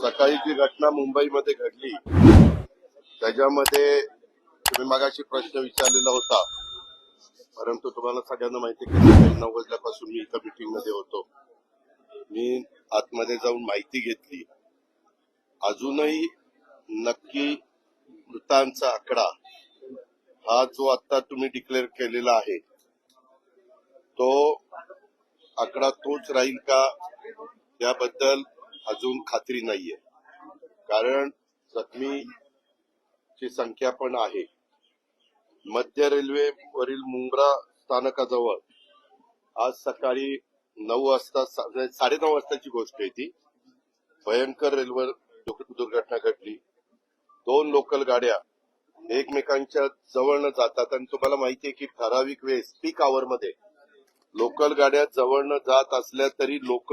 सकाळी जी घटना मुंबईमध्ये घडली त्याच्यामध्ये तुम्ही मागाशी प्रश्न विचारलेला होता. परंतु तुम्हाला सगळ्यांना माहिती की नऊ वाजल्यापासून मी इथं मीटिंगमध्ये होतो. मी आतमध्ये जाऊन माहिती घेतली. अजूनही नक्की मृतांचा आकडा हा जो आता तुम्ही डिक्लेअर केलेला आहे तो आकडा तोच राहील का याबद्दल अजून खात्री नाहीये. कारण जखमीची संख्या पण आहे. मध्य रेल्वे वरील मुंब्रा स्थानकाजवळ आज सकाळी नऊ वाजता सा- म्हणजे साडेनऊ वाजताची गोष्ट आहे ती. भयंकर रेल्वे दुर्घटना घडली. दोन लोकल गाड्या एकमेकांच्या जवळनं जातात. आणि तुम्हाला माहिती आहे की ठराविक वेळेस पीक आवर मध्ये लोकल गाड्या जवळनं जात असल्या तरी लोक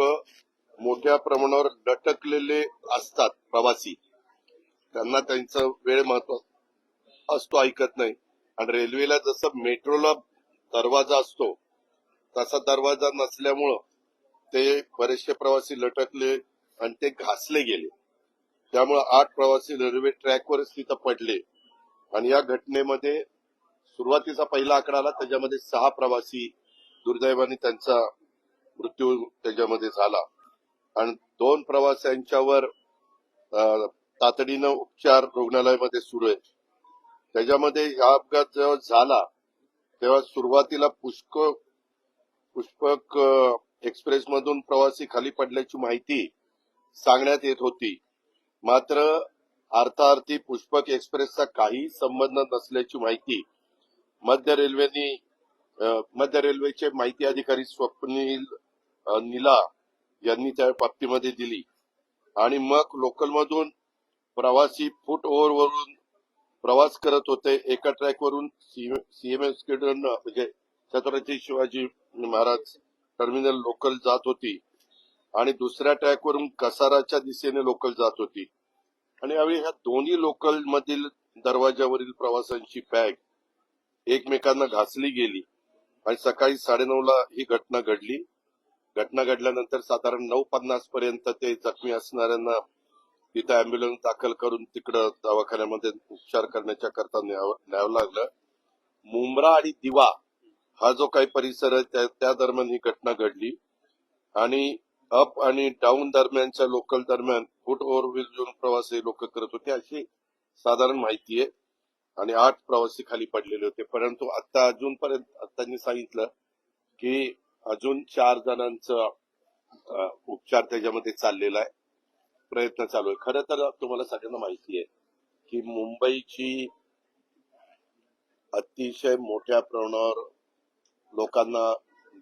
मोठ्या प्रमाणावर लटकलेले असतात प्रवासी. त्यांना त्यांचा वेळ महत्त्व असतो ऐकत नाही. आणि रेल्वेला जसं मेट्रोला दरवाजा असतो तसा दरवाजा नसल्यामुळं ते बरेचसे प्रवासी लटकले आणि ते घासले गेले. त्यामुळे आठ प्रवासी रेल्वे ट्रॅकवरच तिथं पडले. आणि या घटनेमध्ये सुरुवातीचा पहिला आकडा आला त्याच्यामध्ये सहा प्रवासी दुर्दैवाने त्यांचा मृत्यू त्याच्यामध्ये झाला. आणि दोन प्रवाशांच्यावर तातडीनं उपचार रुग्णालयामध्ये सुरू आहे. त्याच्यामध्ये हा अपघात जेव्हा झाला तेव्हा सुरुवातीला पुष्क पुष्पक एक्सप्रेस मधून प्रवासी खाली पडल्याची माहिती सांगण्यात येत होती. मात्र अर्थार्थी पुष्पक एक्सप्रेसचा काही संबंध नसल्याची माहिती मध्य रेल्वेनी मध्य रेल्वेचे माहिती अधिकारी स्वप्नील निला यांनी त्या बाबतीमध्ये दिली. आणि मग लोकलमधून प्रवासी फूट ओव्हरवरून प्रवास करत होते. एका ट्रॅकवरून सीएमएसकडून म्हणजे छत्रपती शिवाजी महाराज टर्मिनल लोकल जात होती. आणि दुसऱ्या ट्रॅकवरून कसाराच्या दिशेने लोकल जात होती. आणि यावेळी ह्या दोन्ही लोकल मधील दरवाजावरील प्रवाशांची बॅग एकमेकांना घासली गेली. आणि सकाळी साडेनऊला ही घटना घडली. घटना घडल्यानंतर साधारण नऊ पन्नास पर्यंत ते जखमी असणाऱ्यांना तिथं अँब्युलन्स दाखल करून तिकडं दवाखान्यामध्ये उपचार करण्याच्या करता न्यावं न्यावं लागलं. मुंब्रा आणि दिवा हा जो काही परिसर आहे त्या- त्या दरम्यान ही घटना घडली. आणि अप आणि डाऊन दरम्यानच्या लोकल दरम्यान फूट ओव्हरव्हील प्रवास हे लोक करत होते. अशी साधारण माहिती आहे. आणि आठ प्रवासी खाली पडलेले होते. परंतु आता अजूनपर्यंत त्यांनी सांगितलं की अजून चार जणांचं उपचार त्याच्यामध्ये चाललेला आहे. प्रयत्न चालू आहे. खरं तर तुम्हाला सगळ्यांना माहिती आहे की मुंबईची अतिशय मोठ्या प्रमाणावर लोकांना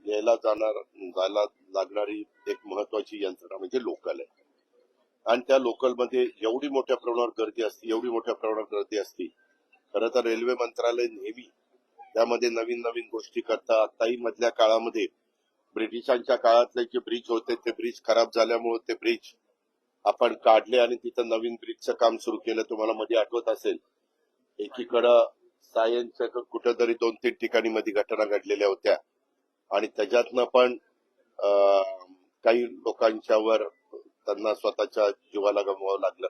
यायला जाणार जायला लागणारी एक महत्वाची यंत्रणा म्हणजे लोकल आहे. आणि त्या लोकलमध्ये एवढी मोठ्या प्रमाणावर गर्दी असते एवढी मोठ्या प्रमाणावर गर्दी असते खरं तर रेल्वे मंत्रालय नेहमी त्यामध्ये नवीन नवीन गोष्टी करतात. आताही मधल्या काळामध्ये ब्रिटिशांच्या काळातले जे ब्रिज होते ते ब्रिज खराब झाल्यामुळे ते ब्रिज आपण काढले आणि तिथं नवीन ब्रिजचं काम सुरू केलं. तुम्हाला मध्ये आठवत असेल एकीकडं सायन्सच्या कुठेतरी दोन तीन ठिकाणी मध्ये घटना घडलेल्या होत्या. आणि त्याच्यातनं पण काही लोकांच्यावर त्यांना स्वतःच्या जीवाला गमवावं लागलं.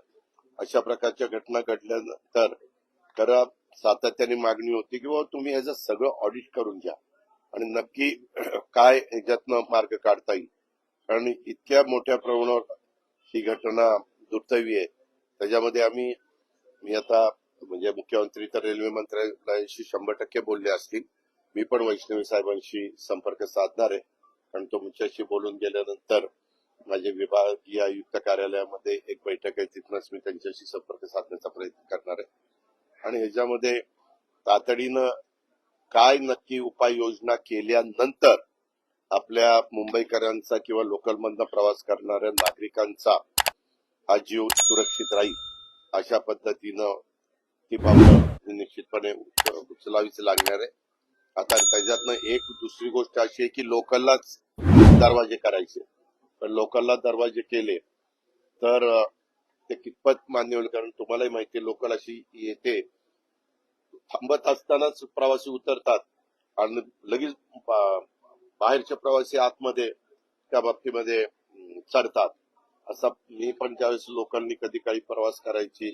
अशा प्रकारच्या घटना घडल्यानंतर तर सातत्याने मागणी होती की बाबा तुम्ही ह्याचं सगळं ऑडिट करून घ्या. आणि नक्की काय ह्याच्यातनं मार्ग काढता येईल. कारण इतक्या मोठ्या प्रमाणावर ही घटना दुर्दैवी आहे. त्याच्यामध्ये आम्ही मी आता म्हणजे मुख्यमंत्री तर रेल्वे मंत्रालयाशी शंभर टक्के बोलले असतील. मी पण वैष्णवी साहेबांशी संपर्क साधणार आहे. कारण तुमच्याशी बोलून गेल्यानंतर माझे विभागीय आयुक्त कार्यालयामध्ये एक बैठक आहे. तिथूनच मी त्यांच्याशी संपर्क साधण्याचा प्रयत्न करणार आहे. आणि ह्याच्यामध्ये तातडीनं काय नक्की उपाययोजना केल्यानंतर आपल्या मुंबईकरांचा किंवा लोकलमधनं प्रवास करणाऱ्या नागरिकांचा हा जीव सुरक्षित राहील अशा पद्धतीनं ती पावलं निश्चितपणे उचलावीच लागणार आहे. आता त्याच्यातनं एक दुसरी गोष्ट अशी आहे की लोकललाच दरवाजे करायचे. पण लोकलला दरवाजे केले तर ते कितपत मान्य होईल? कारण तुम्हालाही माहिती लोकल अशी येते. थांबत असतानाच प्रवासी उतरतात. आणि लगेच बाहेरचे प्रवासी आतमध्ये त्या बाबतीमध्ये चढतात. असा मी पण ज्यावेळेस लोकांनी कधी काही प्रवास करायची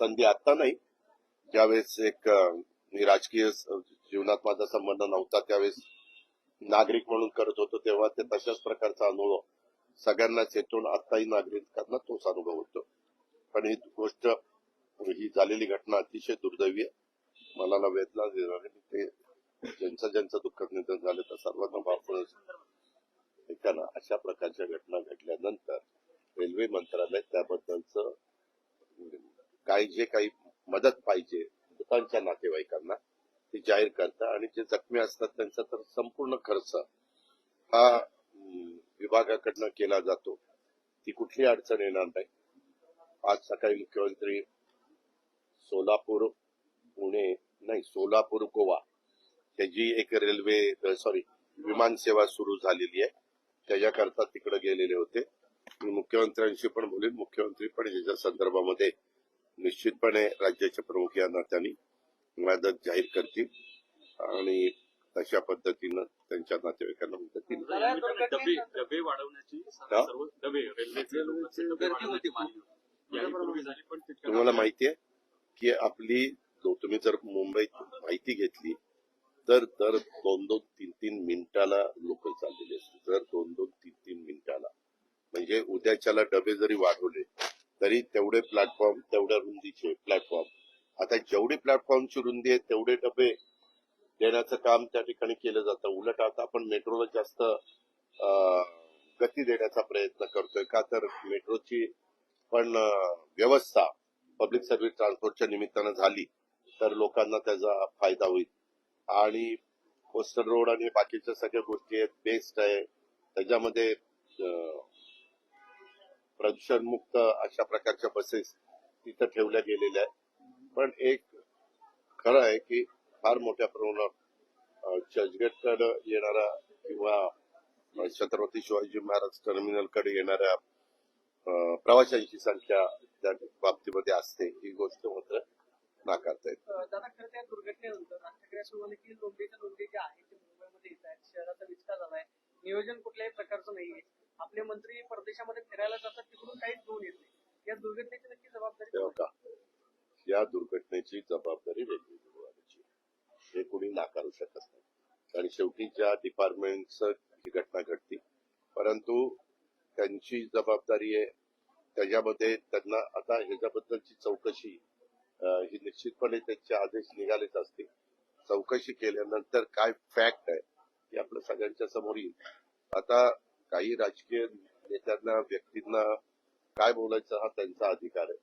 संधी आता नाही. ज्यावेळेस एक मी राजकीय जीवनात माझा संबंध नव्हता त्यावेळेस नागरिक म्हणून करत होतो तेव्हा ते तशाच प्रकारचा अनुभव सगळ्यांनाच येतो. आताही नागरिकांना तोच अनुभव होतो. आणि ही गोष्ट ही झालेली घटना अतिशय दुर्दैवी आहे. मला वेदना देणारे ते ज्यांचं ज्यांचं दुःखद निधन झालं तर सर्वांना बापून ऐका ना अशा प्रकारच्या घटना घडल्यानंतर रेल्वे मंत्रालय त्याबद्दलच काय जे काही मदत पाहिजे मृतांच्या नातेवाईकांना ते जाहीर करतं आणि जे जखमी असतात त्यांचा तर संपूर्ण खर्च हा विभागाकडनं केला जातो. ती कुठली अडचण येणार नाही. आज सकाळी मुख्यमंत्री सोलापूर पुणे नाही सोलापूर गोवा. त्याची एक रेल्वे सॉरी विमान सेवा सुरू झालेली आहे. त्याच्याकरता तिकडे गेलेले होते. मी मुख्यमंत्र्यांशी पण बोलेन. मुख्यमंत्री पण याच्या संदर्भामध्ये निश्चितपणे राज्याचे प्रमुख या नात्याने मदत जाहीर करतील आणि तशा पद्धतीनं त्यांच्या नातेवाईकांना मदत डबे वाढवण्याची तुम्हाला माहिती आहे की आपली तुम्ही जर मुंबईत माहिती घेतली तर दर दोन दोन तीन तीन मिनिटाला लोक चाललेले असते दर दोन दोन तीन तीन मिनिटाला. म्हणजे उद्याच्याला डबे जरी वाढवले तरी तेवढे प्लॅटफॉर्म तेवढ्या रुंदीचे प्लॅटफॉर्म आता जेवढी प्लॅटफॉर्मची रुंदी आहे तेवढे डबे देण्याचं काम त्या ठिकाणी केलं जातं. उलट आता आपण मेट्रोला जास्त गती देण्याचा प्रयत्न करतोय. का तर मेट्रोची पण व्यवस्था पब्लिक सर्व्हिस ट्रान्सपोर्टच्या निमित्तानं झाली तर लोकांना त्याचा फायदा होईल. आणि कोस्टल रोड आणि बाकीच्या सगळ्या गोष्टी आहेत बेस्ट आहे. त्याच्यामध्ये प्रदूषण प्रदूषणमुक्त अशा प्रकारच्या बसेस तिथं ठेवल्या गेलेल्या आहेत. पण एक खरं आहे की फार मोठ्या प्रमाणात चर्चगेटकडे येणारा किंवा छत्रपती शिवाजी महाराज टर्मिनलकडे येणाऱ्या प्रवाशांची संख्या त्या बाबतीमध्ये असते ही गोष्ट मात्र नाकारता येते. दादा खरं त्या दुर्घटनेनंतर राज ठाकरे असं म्हणाले की लोंढेच्या लोंढे जे आहेत ते मुंबईमध्ये येत आहेत शहराचा विस्तार झालाय. नियोजन कुठल्याही प्रकारचं नाहीये आपले मंत्री परदेशामध्ये फिरायला जातात तिकडून काहीच घेऊन येत नाही. या दुर्घटनेची नक्की जबाबदारी या दुर्घटनेची जबाबदारी रेल्वे विभागाची हे कुणी नाकारू शकत नाही. आणि शेवटी ज्या डिपार्टमेंटचं ही घटना घडती परंतु त्यांची जबाबदारी आहे. त्याच्यामध्ये त्यांना आता ह्याच्याबद्दलची चौकशी ही निश्चितपणे त्यांचे आदेश निघालेच असतील. चौकशी केल्यानंतर काय फॅक्ट आहे हे आपल्या सगळ्यांच्या समोर येईल. आता काही राजकीय नेत्यांना व्यक्तींना काय बोलायचं हा त्यांचा अधिकार आहे.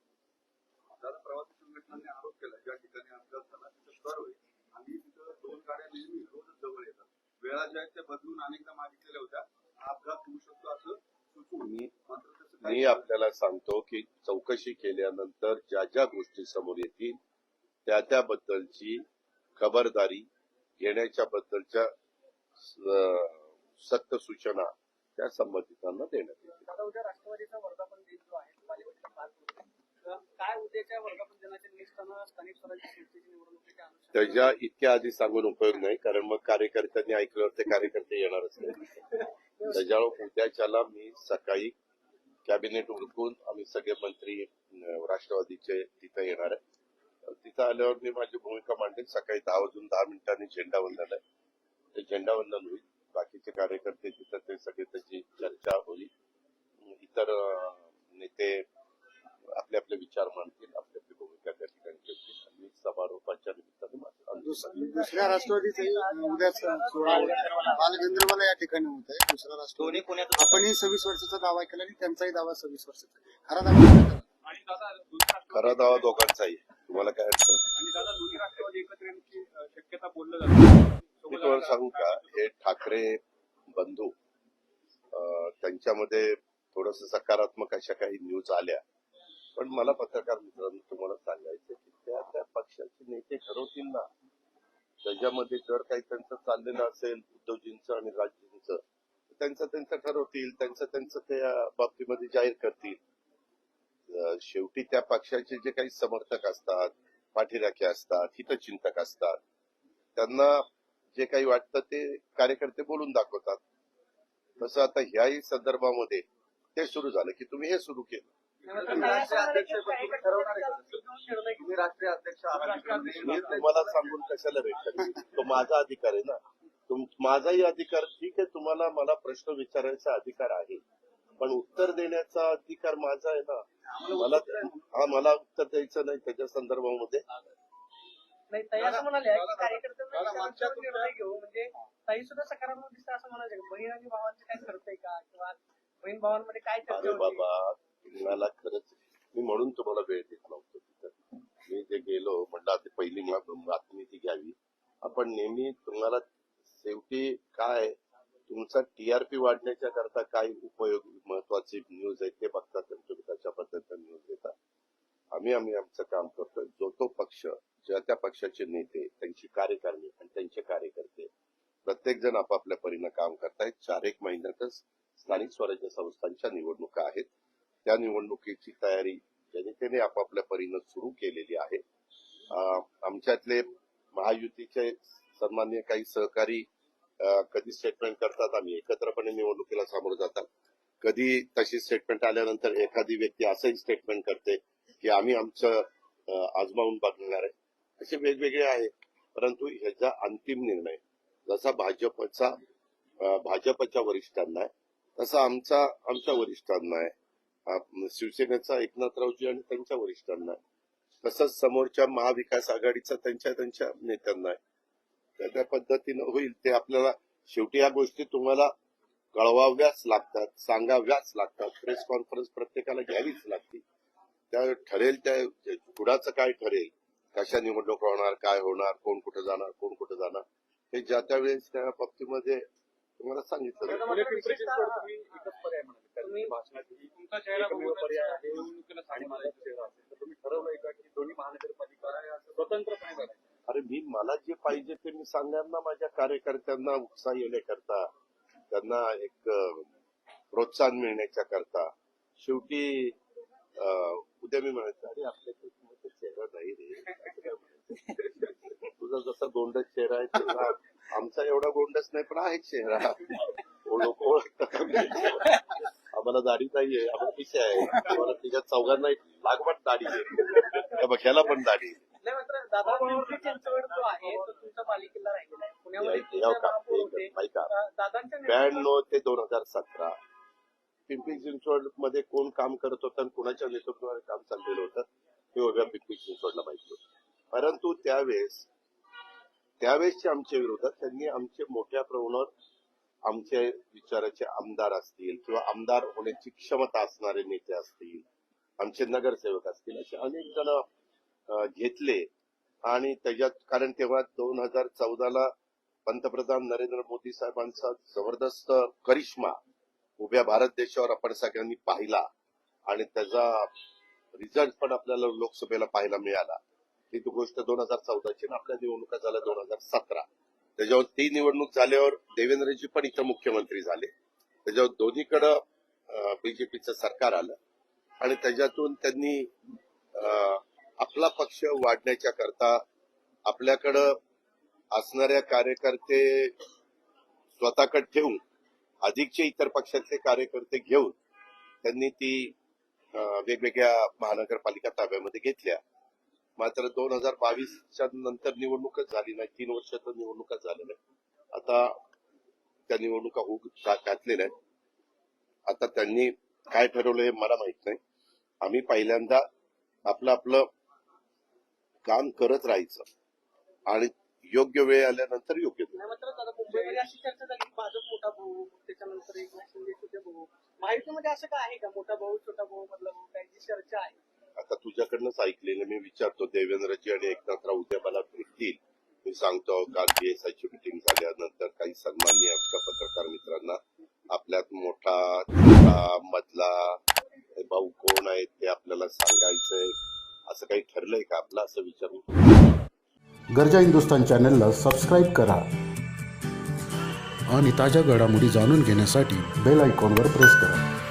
प्रवासी संघटनांनी आरोप केला ज्या ठिकाणी अपघात झाला कर होईल आणि तिथं दोन गाड्या नेहमी रोजच जवळ येतात. वेळा ज्या आहेत त्या बदलून अनेकदा मागितलेल्या होत्या. अपघात होऊ शकतो असं मी आपल्याला सांगतो की चौकशी केल्यानंतर ज्या ज्या गोष्टी समोर येतील त्या त्याबद्दलची खबरदारी घेण्याच्या बद्दलच्या अं, सक्त सूचना त्या संबंधितांना देण्यात येतील. काय उद्याच्या वर्धापन दिनाच्या निमित्तानं स्थानिक स्वराज्य संस्थेची निवडणुकीच्या त्याच्या इतक्या आधी सांगून उपयोग नाही कारण मग कार्यकर्त्यांनी ऐकल्यावर ते कार्यकर्ते येणारच नाही त्याच्यावर उद्याच्याला मी सकाळी कॅबिनेट उरकून आम्ही सगळे मंत्री राष्ट्रवादीचे तिथं येणार आहे. तिथं आल्यावर मी माझी भूमिका मांडेल सकाळी दहा वाजून दहा मिनिटांनी झेंडावंदन आहे. ते झेंडावंदन होईल. बाकीचे कार्यकर्ते तिथं ते सगळे त्याची चर्चा होईल. इतर नेते आपले आपले विचार मांडतील आपली आपली भूमिका त्या ठिकाणी ठेवतील आणि समारोपाच्या निमित्ताने दुसऱ्या राष्ट्रवादीचाही उद्या सोहळा आहे. बालगंधर्वाला या ठिकाणी होत आहे दुसरा राष्ट्रवादी. आपणही सव्वीस वर्षाचा दावा केला आणि त्यांचाही दावा सव्वीस वर्षाचा खरा दावा खरा दावा दोघांचाही. आहे. तुम्हाला काय अडचण? आणि दादा दोन्ही राष्ट्रवादी एकत्र येण्याची अ, शक्यता बोललं जातं? मी तुम्हाला सांगू का हे ठाकरे बंधू अं, त्यांच्यामध्ये थोडस सकारात्मक अशा काही न्यूज आल्या. पण मला पत्रकार मित्रांनो तुम्हाला सांगायचं की त्या त्या पक्षाचे नेते ठरवतील ना. त्याच्यामध्ये जर काही त्यांचं चाललेलं असेल उद्धवजींचं आणि राजजींचं त्यांचं त्यांचं ठरवतील त्यांचं त्यांचं त्या बाबतीमध्ये जाहीर करतील. शेवटी त्या पक्षाचे जे काही समर्थक असतात पाठीराखे असतात हितचिंतक असतात त्यांना जे काही वाटतं ते कार्यकर्ते बोलून दाखवतात. तसं आता ह्याही संदर्भामध्ये ते सुरू झालं की तुम्ही हे सुरू केलं. तुम्हाला सांगून कशाला भेटत तो माझा अधिकार आहे ना. तुम माझाही अधिकार ठीक आहे तुम्हाला मला प्रश्न विचारायचा अधिकार आहे. पण उत्तर देण्याचा अधिकार माझा आहे ना. मला हा मला उत्तर द्यायचं नाही त्याच्या संदर्भामध्ये. म्हणजे ताई सुद्धा सकारात्मक दिसतं असं म्हणायचं का? बहीण आणि भावांचं काय ठरतंय का? किंवा बहीण भावांमध्ये काय? बाबा मला खरंच मी म्हणून तुम्हाला वेळ देत नव्हतो तिथं. मी जे गेलो म्हणलं आता पहिली बातमी ती घ्यावी. आपण नेहमी तुम्हाला शेवटी काय तुमचा टीआरपी वाढण्याच्या करता काय उपयोग महत्वाची न्यूज आहे ते बघतात तुम्ही त्याच्या पद्धतीने न्यूज देता. आम्ही आम्ही आमचं काम करतोय. जो तो पक्ष ज्या त्या पक्षाचे नेते त्यांची कार्यकारिणी आणि त्यांचे कार्यकर्ते प्रत्येक जण आपापल्या परीनं काम करतायत. चार एक महिन्यातच स्थानिक स्वराज्य संस्थांच्या निवडणुका आहेत. त्या निवडणुकीची तयारी जनतेने आपापल्या परीनं सुरू केलेली आहे. आमच्यातले महायुतीचे सन्मान्य काही सहकारी कधी स्टेटमेंट करतात आम्ही एकत्रपणे निवडणुकीला सामोरं जातात. कधी तशी स्टेटमेंट आल्यानंतर एखादी व्यक्ती असंही स्टेटमेंट करते की आम्ही आमचं आजमावून बघणार आहे. असे वेगवेगळे आहे परंतु ह्याचा अंतिम निर्णय जसा भाजपचा भाजपच्या वरिष्ठांना आहे तसा आमचा आमच्या वरिष्ठांना आहे. शिवसेनेचा एकनाथरावजी आणि त्यांच्या वरिष्ठांना तसंच समोरच्या महाविकास आघाडीचा त्यांच्या त्यांच्या नेत्यांना त्या त्या पद्धतीनं होईल ते आपल्याला शेवटी या गोष्टी तुम्हाला कळवाव्याच लागतात सांगाव्याच लागतात. प्रेस कॉन्फरन्स प्रत्येकाला घ्यावीच लागते. त्या ठरेल त्या पुढाचं काय ठरेल कशा निवडणूक होणार काय होणार कोण कुठे जाणार कोण कुठे जाणार हे ज्या त्या वेळेस त्या बाबतीमध्ये तुम्हाला सांगितलं. जाईल. पिंपरी चिंचवड तुम्ही एकच पर्याय म्हणाले. कारण तुम्ही- भाषणात तुमचा चेहरा एकमेव पर्याय आहे. निवडणुकीला साडी मारायचा चेहरा असेल तर तुम्ही ठरवलंय का की दोन्ही महानगरपालिका स्वतंत्रपणे लढायचं अरे मी मला जे पाहिजे ते मी सांगणार ना माझ्या कार्यकर्त्यांना उत्साह येण्याकरता त्यांना एक प्रोत्साहन मिळण्याच्या करता शेवटी अं, उद्या मी म्हणायचं अरे आपल्याकडे मोठा चेहरा नाही रे. तुझा जसा गोंडस चेहरा आहे तसा आमचा एवढा गोंडस नाही पण आहे चेहरा. लोक ओळखतात आम्हाला दाढी नाहीये आम्हाला पिशे आहे. आम्हाला तिच्या चौघांना एक लागवट दाढी आहे. त्या बघ्याला पण दाढी आहे. नाही मात्र दादा पिंपरी चिंचवड जो आहे तो तुमचा बालेकिल्ला राहिलेला आहे. पुण्यामध्ये या- तुमचे या का- महापौर होते. एक- ऐका. अं, दादांच्या नेतृत्वात- ब्याण्णव ते दोन हजार सतरा. पिंपरी चिंचवडमध्ये कोण काम करत होतं आणि कोणाच्या नेतृत्वाने काम चाललेलं होतं हे उभ्या पिंपरी चिंचवडला माहिती होतं. परंतु त्यावेळेस त्यावेळेसच्या आमच्या विरोधात त्यांनी आमचे मोठ्या प्रमाणावर आमचे विचाराचे आमदार असतील किंवा आमदार होण्याची क्षमता असणारे नेते असतील आमचे नगरसेवक असतील असे अनेक जण घेतले. आणि त्याच्यात कारण तेव्हा दोन हजार चौदाला पंतप्रधान नरेंद्र मोदी साहेबांचा जबरदस्त करिश्मा उभ्या भारत देशावर आपण सगळ्यांनी पाहिला. आणि त्याचा रिझल्ट पण आपल्याला लोकसभेला पाहायला मिळाला. ती गोष्ट दोन हजार चौदाची आणि आपल्या निवडणुका झाल्या दोन हजार सतरा. त्याच्यावर ती निवडणूक झाल्यावर देवेंद्रजी पण इथं मुख्यमंत्री झाले. त्याच्यावर दोन्हीकडं बीजेपीचं सरकार आलं. आणि त्याच्यातून त्यांनी अं, आपला पक्ष वाढण्याच्या करता आपल्याकडं असणाऱ्या कार्यकर्ते स्वतःकडे ठेवून अधिकचे इतर पक्षातले कार्यकर्ते घेऊन त्यांनी ती वेगवेगळ्या महानगरपालिका ताब्यामध्ये घेतल्या. मात्र दोन हजार बावीसच्या नंतर निवडणूकच झाली नाही. तीन वर्ष तर निवडणुकाच झाल्या नाही आता त्या निवडणुका होऊ घातलेल्या आहेत. आता त्यांनी काय ठरवलं हे मला माहीत नाही. आम्ही पहिल्यांदा आपलं आपलं काम करत राहायचं. आणि योग्य वेळ आल्यानंतर योग्य मात्र मुंबईमध्ये अशी चर्चा झाली भाजप मोठा भाऊ त्याच्यानंतर एकनाथ शिंदे छोटे भाऊ. माहितीमध्ये असं काय आहे का? मोठा भाऊ छोटा भाऊ मधला भाऊ चर्चा आहे. आता तुझ्याकडनंच ऐकलेलं मी विचारतो देवेंद्रजी आणि एकनाथराव उद्या मला भेटतील मी सांगतो काल बीएसआयची मिटिंग झाल्यानंतर काही सन्माननीय आमच्या पत्रकार मित्रांना आपल्यात मोठा छोटा मधला भाऊ कोण आहेत? ते आपल्याला सांगायचंय. असं काही ठरलंय का आपलं? असं विचारून गरजा हिंदुस्तान चॅनलला सबस्क्राईब करा आणि ताज्या घडामोडी जाणून घेण्यासाठी बेल आयकॉनवर प्रेस करा.